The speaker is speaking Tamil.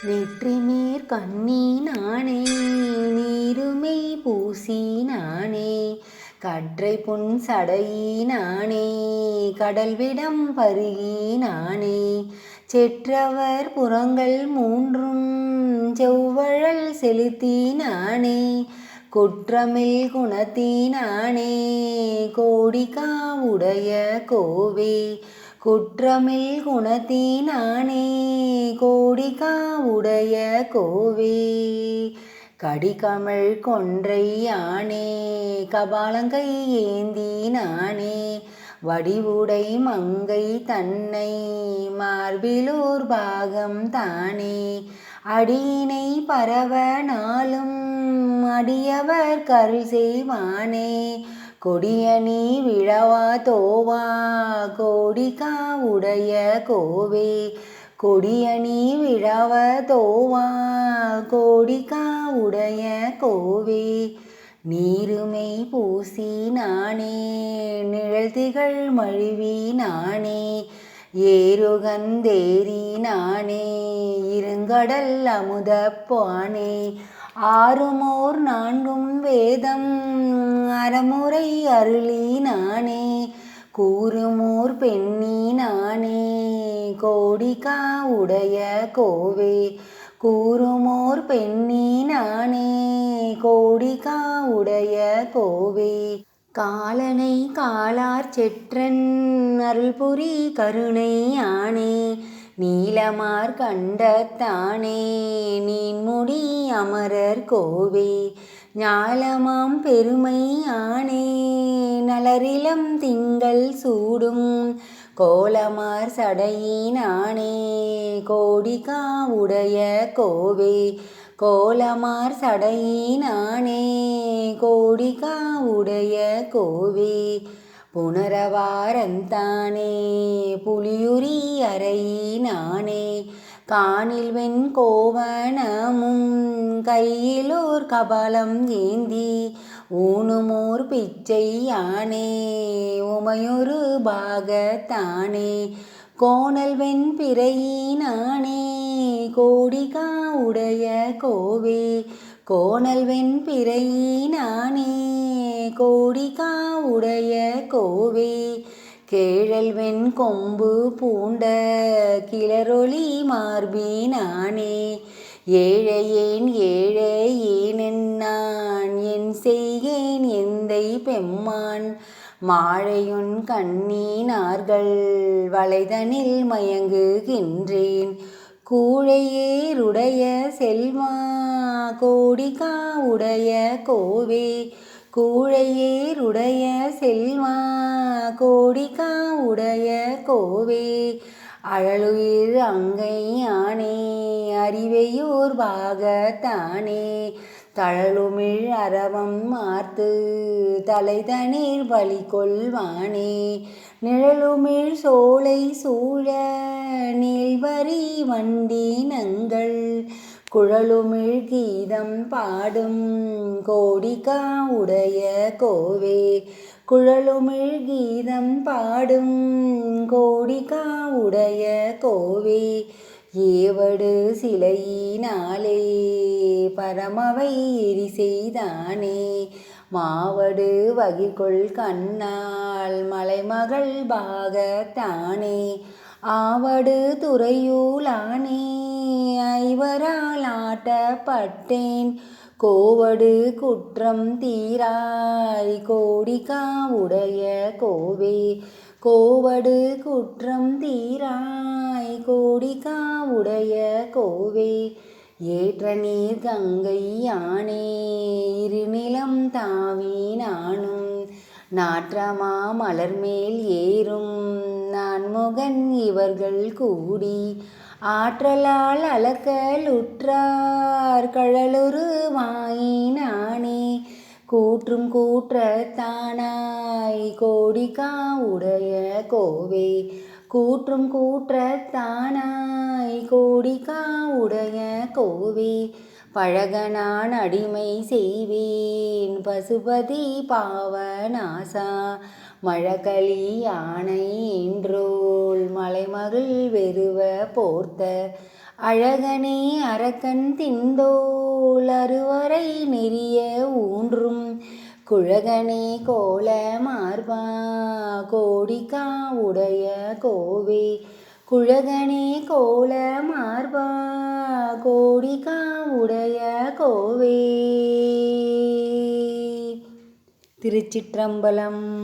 நெற்றிமேற் கண்ணி நானே நீருமை பூசி நானே கற்றை புன் சடையினானே கடல்விடம் பருகினானே செற்றவர் புறங்கள் மூன்றும் செவ்வழல் செலுத்தி நானே குற்றமில் குணத்தினானே கோடிக்காவுடைய கோவே குற்றமில் குணத்தினானே கோடிக்காவுடைய கோவே. கடிகமிழ் கொன்றை யானே கபாலங்கை ஏந்தினானே வடிவுடை மங்கை தன்னை மார்பிலோர் பாகம் தானே. அடியினை பரவ நாளும் அடியவர் கருள் செய்வானே. கொடியணி விழவா தோவா கோடிகா உடைய கோவே. கொடியணி விழவ தோவா கோடிகா உடைய கோவே. நீருமை பூசி நானே நிழல் திகழ் மழுவி நானே. ஏருகந்தேரி நானே இருங்கடல் அமுதப்பானே. ஆறுமோர் நான்கும் வேதம் அறமுறை அருளி நானே கூறுமோர் பெண்ணி நானே கோடிக்கா உடைய கோவே. கூறுமோர் பெண்ணி நானே கோடிக்கா உடைய கோவே. காலனை காலார் செற்றன் அருள்புரி கருணை ஆனே நீலமார் கண்டத்தானே நீன்முடி அமரர் கோவே ஞாலமாம் பெருமை ஆனே நலரிலம் திங்கள் சூடும் கோலமார் சடையினானே கோடிகா உடைய கோவே கோலமார் சடையினானே கோடிக்கா உடைய கோவே புனரவாரந்தானே புலியுரி அறையினானே காணில் வெண் கோவனமும் கையிலோர் கபாலம் ஏந்தி ஊனுமோர் பிச்சை யானே உமையொரு பாகத்தானே. கோணல் வெண்பிறையினானே கோடிகா உடைய கோவே. கோணல் வெண்பிறையினானே கோடிகா உடைய கோவே. கேழல் வெண் கொம்பு பூண்ட கிளரொளி மார்பினானே. ஏழையேன் ஏழையேனென் நான் என் செய்கேன் எந்தை பெம்மான்? மாழையுன் கண்ணீனார்கள் வளைதனில் மயங்குகின்றேன். கூழையேருடைய செல்வா கோடிகா உடைய கோவே. கூழையேருடைய செல்வா கோடிகா உடைய கோவே. அழலுயிர் அங்கை யானே அறிவையோர் பாகத்தானே. தழலுமிழ் அரவம் மார்த்து தலைதனீர் வழி கொள்வானே நிழலுமிழ் சோலை சூழ நீள்வரி வண்டினங்கள் குழலுமிழ் கீதம் பாடும் கோடிக்கா உடைய கோவே. குழலுமிழ் கீதம் பாடும் கோடிக்கா உடைய கோவே. ஏவடு சிலையினாலே பரமவை எரி செய்தானே மாவடு வகிர்கொள் கண்ணால் மலைமகள் பாகத்தானே. ஆவடு துறையூலானே ஐவரால் ஆட்டப்பட்டேன். கோவடு குற்றம் தீராய் கோடிக்கா உடைய கோவே. கோவடு குற்றம் தீராய் கோடிக்கா உடைய கோவே. ஏற்ற நீர் கங்கை யானே இருநிலம் தாவி நானும். நாற்றமா மலர்மேல் ஏறும் நான்முகன் இவர்கள் கூடி. ஆற்றலால் அலக்கலுற்றார் கழலுரு வாயினானே கூற்றும் கூற்றத்தானாய் கோடிக்கா உடைய கோவே. கூற்றும் கூற்றத்தானாய் கோடிக்கா உடைய கோவே. பழகனான் அடிமை செய்வேன் பசுபதி பாவநாசா. மழகளி யானை என்றோல் மலைமகள் வெறுவ போர்த்த. அழகனே அரக்கன் திண்டோல் அறுவரை நெறிய ஊன்றும். குழகனே கோல மார்பா கோடிக்கா உடைய கோவே. குழகனே கோல மார்பா கோடிக்கா உடைய கோவே. திருச்சிற்றம்பலம்